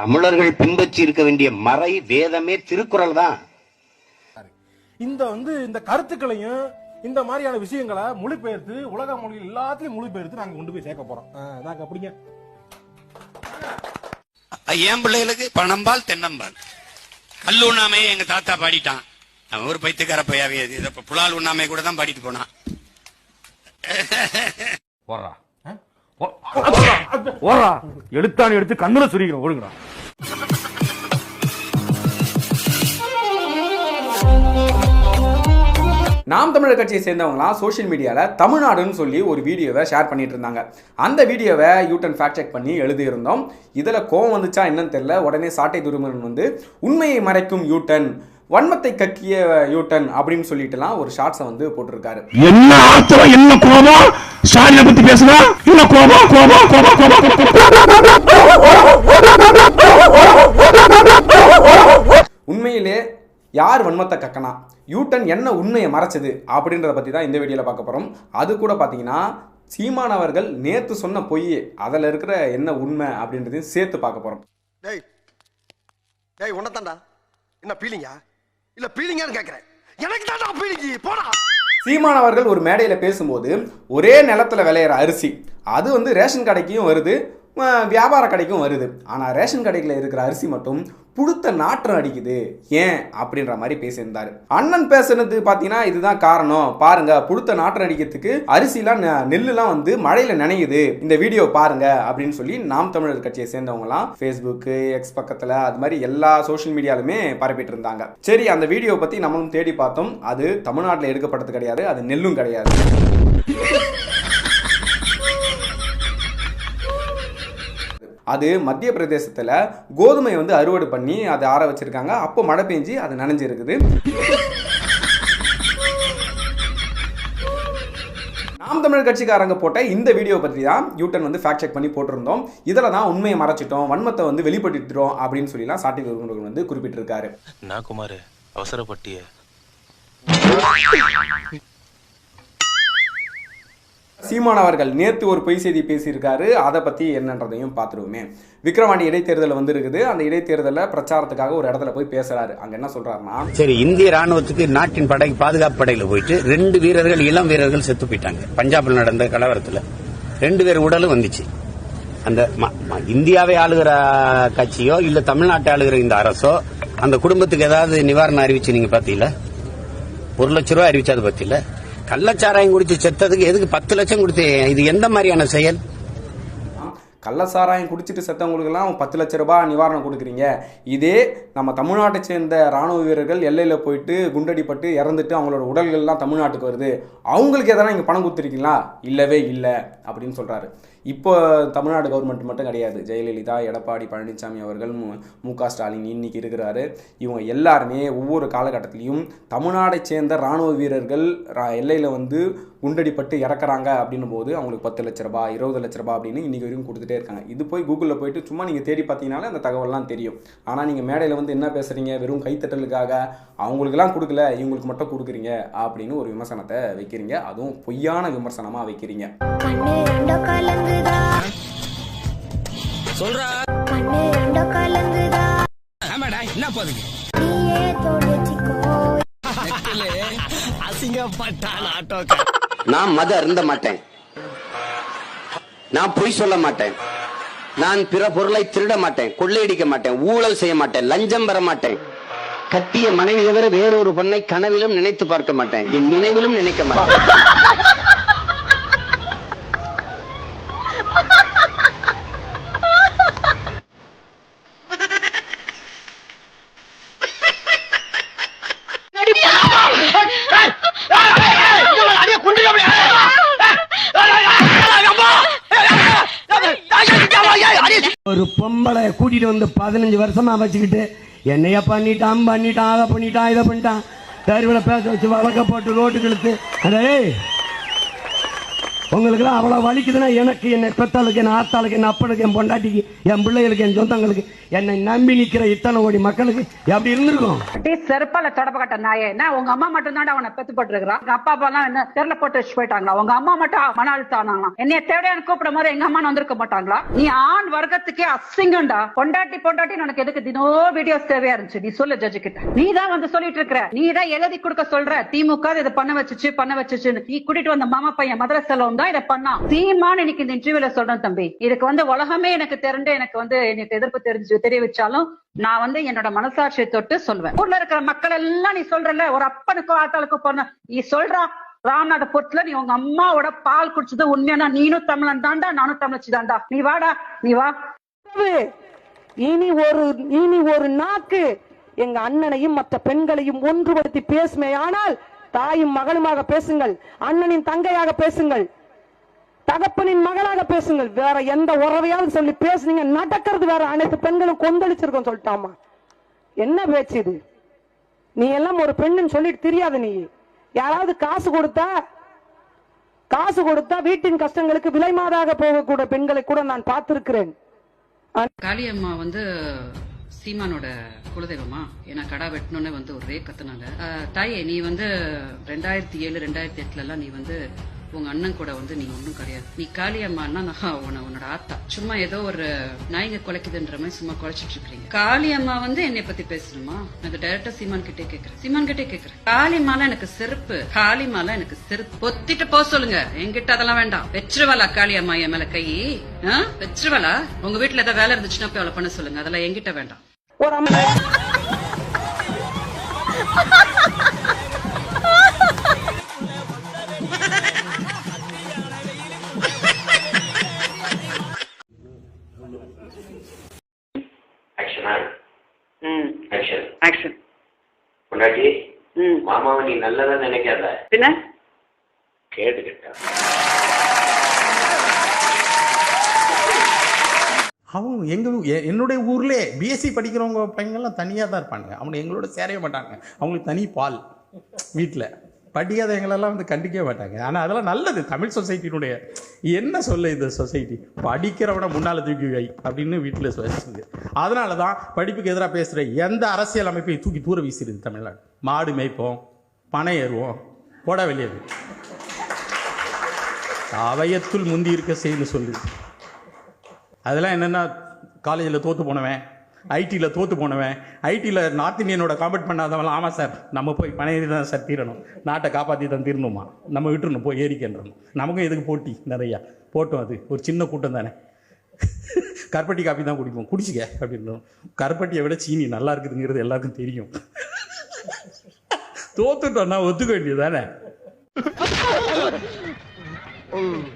தமிழர்கள் பின்பற்றி இருக்க வேண்டிய மறை வேதமே திருக்குறள் தான். இந்த வந்து இந்த கருத்துக்களையும் இந்த மாதிரியான விஷயங்களை மொழிபெயர்த்து உலக மொழிகள் எல்லாத்தையும் மொழிபெயர்த்து நாங்க கொண்டு போய் சேர்க்க போறோம். நாங்க அப்படிங்க. என் பிள்ளைகளுக்கு? பணம்பால் தென்னம்பால். கல் உண்ணாமையே எங்க தாத்தா பாடிட்டான். அவன் ஒரு பைத்தியக்கார பையாவே. இது இதை புலால் உண்ணாமை கூட தான் பாடிட்டு போனான். ஓடுறா ஓடுறா எடுத்தானு எடுத்து கண்ணுல சுரிக்கிறோம் ஓடுங்கடா. நாம் தமிழர் கட்சியை சேர்ந்தவங்களாம் சோஷியல் மீடியாவில் தமிழ்நாடுன்னு சொல்லி ஒரு வீடியோவை ஷேர் பண்ணிட்டு இருந்தாங்க. அந்த வீடியோவை யூட்டன் ஃபேக்ட் செக் பண்ணி எழுதியிருந்தோம். இதில் கோவம் வந்துச்சா என்னன்னு தெரியல. உடனே சாட்டை துருமன் வந்து உண்மையை மறைக்கும் யூட்டன் வன்மத்தை கக்கிய யூட்டன் அப்படின்னு சொல்லிட்டுலாம் ஒரு ஷார்ட்ஸை வந்து போட்டிருக்காரு. என்ன ஆத்திரம் என்ன கோபம்? ஸ்டாலினை பத்தி பேசுனா இல்ல கோபம் கோபம் கோபம் கோபம் உண்மையிலே யார் வன்மத்தை கக்கனா? யூட்டன் என்ன உண்மையை மறைச்சது அப்படின்றத பற்றி தான் இந்த வீடியோவில் பார்க்க போகிறோம் அது கூட பார்த்தீங்கன்னா சீமானவர்கள் நேற்று சொன்ன பொய் அதில் இருக்கிற என்ன உண்மை அப்படின்றதையும் சேர்த்து பார்க்க போகிறோம் டேய் டேய் உன்னதான்டா என்ன பீலிங்கா இல்ல பீலிங்கான்னு கேக்குறேன். எனக்கு தான் பீலிங்கி போடா. சீமானவர்கள் ஒரு மேடையில் பேசும்போது ஒரே நிலத்துல விளையிற அரிசி அது வந்து ரேஷன் கடைக்கும் வருது வியாபார கடைக்கும் வருது. ஆனால் ரேஷன் கடையில் இருக்கிற அரிசி மட்டும் புழுத்த நாற்றம் அடிக்குது. ஏன்? அப்படின்ற மாதிரி பேசியிருந்தாரு. அண்ணன் பேசுனது பார்த்தீங்கன்னா இதுதான் காரணம். பாருங்க புழுத்த நாற்றம் அடிக்கிறதுக்கு அரிசிலாம் நெல்லுலாம் வந்து மழையில நனையுது. இந்த வீடியோ பாருங்க அப்படின்னு சொல்லி நாம் தமிழர் கட்சியை சேர்ந்தவங்களாம் ஃபேஸ்புக்கு எக்ஸ் பக்கத்தில் அது மாதிரி எல்லா சோஷியல் மீடியாலுமே பரப்பிட்டு இருந்தாங்க சரி அந்த வீடியோ பற்றி நம்மளும் தேடி பார்த்தோம். அது தமிழ்நாட்டில் எடுக்கப்பட்டது கிடையாது அது நெல்லும் கிடையாது. அது மத்திய பிரதேசத்தில் கோதுமை வந்து அறுவடை பண்ணி அதை ஆற வச்சிருக்காங்க. அப்போ மழை பெஞ்சு அது நனைஞ்சிருக்குது. நாம் தமிழர் கட்சிக்காரங்க போட்ட இந்த வீடியோ பற்றி தான் யூட்டன் வந்து ஃபேக்ட் செக் பண்ணி போட்டிருந்தோம். இதில் தான் உண்மையை மறைச்சிட்டோம் வன்மத்தை வந்து வெளிப்படுத்திட்டோம் அப்படின்னு சொல்லலாம் சாட்டி துருவர்கள் வந்து குறிப்பிட்டிருக்காரு. நான் குமார்? அவசரப்பட்டிய. சீமான் அவர்கள் நேற்று ஒரு பொய் செய்தி பேசியிருக்காரு. அதை பற்றி என்னன்றதையும் பார்த்துருவோமே. விக்ரவாணி இடைத்தேர்தல் வந்திருக்குது. அந்த இடைத்தேர்தலில் பிரச்சாரத்துக்காக ஒரு இடத்துல போய் பேசுறாரு. அங்கே என்ன சொல்றாருன்னா சரி இந்திய ராணுவத்துக்கு நாட்டின் படை பாதுகாப்பு படையில போயிட்டு ரெண்டு வீரர்கள் இளம் வீரர்கள் செத்து போயிட்டாங்க. பஞ்சாப்ல நடந்த கலவரத்தில். ரெண்டு பேர் உடலும் வந்துச்சு. அந்த ம- இந்தியாவை ஆளுகிற கட்சியோ இல்ல தமிழ்நாட்டை ஆளுகிற இந்த அரசோ அந்த குடும்பத்துக்கு ஏதாவது நிவாரணம் அறிவிச்சு நீங்க பாத்தீங்களா? ஒரு லட்ச ரூபாய் அறிவிச்சது பத்தியில. கள்ளச்சாராயம் குடிச்சு செத்ததுக்கு எதுக்கு பத்து லட்சம் கொடுத்து? இது எந்த மாதிரியான செயல்? கள்ளசாராயம் குடிச்சிட்டு செத்தவங்களுக்கெல்லாம் பத்து லட்ச ரூபாய் நிவாரணம் கொடுக்குறீங்க. இதே நம்ம தமிழ்நாட்டை சேர்ந்த ராணுவ வீரர்கள் எல்லையில் போயிட்டு குண்டடிப்பட்டு இறந்துட்டு அவங்களோட உடல்கள்லாம் தமிழ்நாட்டுக்கு வருது. அவங்களுக்கு எதனா இங்கே பணம் கொடுத்துருக்கீங்களா? இல்லவே இல்லை அப்படின்னு சொல்கிறாரு இப்போ தமிழ்நாடு கவர்மெண்ட் மட்டும் கிடையாது. ஜெயலலிதா எடப்பாடி பழனிசாமி அவர்கள் மு- க ஸ்டாலின் இன்னைக்கு இருக்கிறாரு. இவங்க எல்லாருமே ஒவ்வொரு காலகட்டத்திலையும் தமிழ்நாடை சேர்ந்த ராணுவ வீரர்கள் ரா- எல்லையில் வந்து குண்டடிப்பட்டு இறக்குறாங்க அப்படின்னும் போது அவங்களுக்கு பத்து லட்ச ரூபாய் இருபது லட்ச ரூபாய் அப்படின்னு இன்றைக்கி வரைக்கும் கொடுத்துட்டே இருக்காங்க. இது போய் கூகுளில் போயிட்டு சும்மா நீங்கள் தேடி பார்த்தீங்கனாலே அந்த தகவல்லாம் தெரியும். ஆனால் நீங்கள் மேடையில் வந்து என்ன பேசுகிறீங்க வெறும் கைத்தட்டலுக்காக அவங்களுக்கெல்லாம் கொடுக்கல இவங்களுக்கு மட்டும் கொடுக்குறீங்க அப்படின்னு ஒரு விமர்சனத்தை வைக்கிறீங்க. அதுவும் பொய்யான விமர்சனமாக வைக்கிறீங்க. கண்ணு ரெண்டோ கலங்குதா? சொல்றா. கண்ணு ரெண்டோ கலங்குதா? ஆமாடா என்ன போதுங்க நீயே தோடிச்சிக்கோ அசிங்கப்பட்டான் ஆட்டோ நான் மத அருந்த மாட்டேன். நான் பொய் சொல்ல மாட்டேன். நான் பிற பொருளை திருட மாட்டேன் கொள்ளையடிக்க மாட்டேன் ஊழல் செய்ய மாட்டேன் லஞ்சம் பெற மாட்டேன். கட்டிய மனைவி தவிர வேறொரு பெண்ணை கனவிலும் நினைத்து பார்க்க மாட்டேன். என் நினைவிலும் நினைக்க மாட்டேன். பொம்பளை கூட்டிகிட்டு வந்து பதினஞ்சு வருஷமாக வச்சுக்கிட்டு என்னைய பண்ணிட்டான் பண்ணிட்டான் அதை பண்ணிட்டான் இதை பண்ணிட்டான். தெருவில் பேச வச்சு வழக்க போட்டு ரோட்டுக்கு இழுத்து அடே உங்களுக்குலாம் அவ்வளோ வலிக்குதுன்னா எனக்கு என்னை பெத்தாளுக்கு என் ஆத்தாளுக்கு என் அப்பனுக்கு என் பொண்டாட்டிக்கு என் பிள்ளைகளுக்கு என் சொந்தங்களுக்கு என்னை நம்பி நிற்கிற இத்தனை கோடி மக்களுக்கு எப்படி இருந்திருக்கும்? செருப்பால தொடப்பட்ட நாயே. என்ன உங்க அம்மா மட்டும் தான் அவனை பெத்து போட்டுருக்கான் எங்க அப்பா அப்பா எல்லாம் என்ன தெருல போட்டு வச்சு போயிட்டாங்களா? உங்க அம்மா மட்டும் மன அழுத்தம் என்னைய தேவையான கூப்பிட மாதிரி எங்க அம்மா வந்திருக்க மாட்டாங்களா? நீ ஆண் வர்க்கத்துக்கே அசிங்கம்டா. பொண்டாட்டி பொண்டாட்டி உனக்கு எதுக்கு? தினோ வீடியோஸ் தேவையா இருந்துச்சு. நீ சொல்லு ஜட்ஜு கிட்ட. நீ தான் வந்து சொல்லிட்டு இருக்கிற. நீ தான் எழுதி கொடுக்க சொல்ற. திமுக இதை பண்ண வச்சுச்சு பண்ண வச்சுச்சு நீ கூட்டிட்டு வந்த மாமா பையன் மதுரை செலவு செலவும் தான் இதை பண்ணான் சீமான் இன்னைக்கு இந்த இன்டர்வியூல சொல்றேன் தம்பி. இதுக்கு வந்து உலகமே எனக்கு தெரிந்து எனக்கு வந்து எனக்கு எதிர்ப்பு தெரிஞ்சு தெரிவிச்சாலும் நான் வந்து என்னோட மனசாட்சியை தொட்டு சொல்வேன். ஊர்ல இருக்கிற மக்கள் எல்லாம் நீ சொல்றல ஒரு அப்பனுக்கோ ஆத்தாளுக்கோ பொண்ணு. நீ சொல்றா ராமநாதபுரத்துல நீ உங்க அம்மாவோட பால் குடிச்சது உண்மையானா நீனும் தமிழன் தாண்டா நானும் தமிழச்சி தாண்டா. நீ வாடா நீ வா. இனி ஒரு இனி ஒரு நாக்கு. எங்க அண்ணனையும் மற்ற பெண்களையும் ஒன்றுபடுத்தி பேசுமே. ஆனால் தாயும் மகளுமாக பேசுங்கள் அண்ணனின் தங்கையாக பேசுங்கள். தகப்பனின் மகளாக பேசுங்கள். வேற எந்த உறவையாவது சொல்லி பேசுனீங்க. நடக்கிறது வேற. அனைத்து பெண்களும் கொந்தளிச்சிருக்கோம் சொல்லிட்டாமா? என்ன பேச்சு இது? நீ எல்லாம் ஒரு பெண்ணுன்னு சொல்லிட்டு தெரியாது நீ. யாராவது காசு கொடுத்தா காசு கொடுத்தா வீட்டின் கஷ்டங்களுக்கு விலைமாதாக போகக்கூடிய பெண்களை கூட நான் பார்த்திருக்கிறேன். காளியம்மா வந்து சீமானோட குலதெய்வமா? ஏன்னா கடா வெட்டணும்னு வந்து ஒரே கத்துனாங்க. தாயே நீ வந்து ரெண்டாயிரத்தி ஏழு ரெண்டாயிரத்தி எட்டுல எல்லாம் நீ வந்து உங்க அண்ணன் கூட வந்து நீ ஒன்றும் கிடையாது. நீ காளியம்மான்னா நான் உன உன்னோட ஆத்தா. சும்மா ஏதோ ஒரு நாய்ங்க குலைக்குதுன்ற மாதிரி சும்மா குலைச்சிட்டு இருக்கீங்க காளியம்மா வந்து என்னை பத்தி பேசணுமா? எனக்கு டைரக்டா சீமான் கிட்டே கேக்குறேன். சீமான் கிட்டே கேக்குறேன். காளிமாலாம் எனக்கு செருப்பு. காளிமாலாம் எனக்கு செருப்பு. பொத்திட்டு போக சொல்லுங்க. என்கிட்ட அதெல்லாம் வேண்டாம். வெற்றுவலா காளியம்மா என் மேல கை? ஆ? வெற்றுவலா? உங்க வீட்டுல ஏதாவது வேலை இருந்துச்சுன்னா போய் அவளை பண்ண சொல்லுங்க. அதெல்லாம் என்கிட்ட வேண்டாம். ஒரு அம்மா ஆக்ஷன் பொண்டாட்டி மாமாவை நீ நல்லதா நினைக்காத. பின்ன? கேட்டுக்கிட்ட. அவங்க எங்க எ- என்னுடைய ஊர்லே பிஎஸ்சி படிக்கிறவங்க பையங்கள்லாம் தனியாக தான் இருப்பாங்க அவங்க எங்களோட சேரவே மாட்டாங்க அவங்களுக்கு தனி பால் வீட்டில் படிக்காதவங்களெல்லாம் வந்து கண்டிக்கவே மாட்டாங்க. ஆனால் அதெல்லாம் நல்லது. தமிழ் சொசைட்டினுடைய என்ன சொல்ல இந்த சொசைட்டி? படிக்கிறவனை முன்னால் தூக்கி வை அப்படின்னு வீட்டில் சொல்லுது அதனால தான் படிப்புக்கு எதிராக பேசுகிற எந்த அரசியல் அமைப்பையும் தூக்கி தூர வீசிடுது தமிழ்நாடு. மாடு மேய்ப்போம் பனை ஏறுவோம் போட வெளியது அவையத்துள் முந்தி இருக்க செய்து சொல்லுது அதெல்லாம் என்னென்னா காலேஜில் தோற்று போனவன். ஐடியில் தோற்று போனவன் ஐடியில் நார்த் இந்தியனோட காம்பட் பண்ணாதவன் ஆமாம் சார் நம்ம போய் பணையறி தான் சார் தீரணும். நாட்டை காப்பாற்றி தான் தீரணுமா? நம்ம விட்டுருணும் போய் ஏறிக்கன்றணும் நமக்கும் எதுக்கு போட்டி? நிறையா. போட்டோம் அது. ஒரு சின்ன கூட்டம் தானே. கருப்பட்டி காப்பி தான் குடிப்போம். குடிச்சிக்க அப்படின்றோம் கருப்பட்டியை விட சீனி நல்லா இருக்குதுங்கிறது எல்லாருக்கும் தெரியும். தோத்துட்டோம்னா ஒத்துக்க வேண்டியது தானே?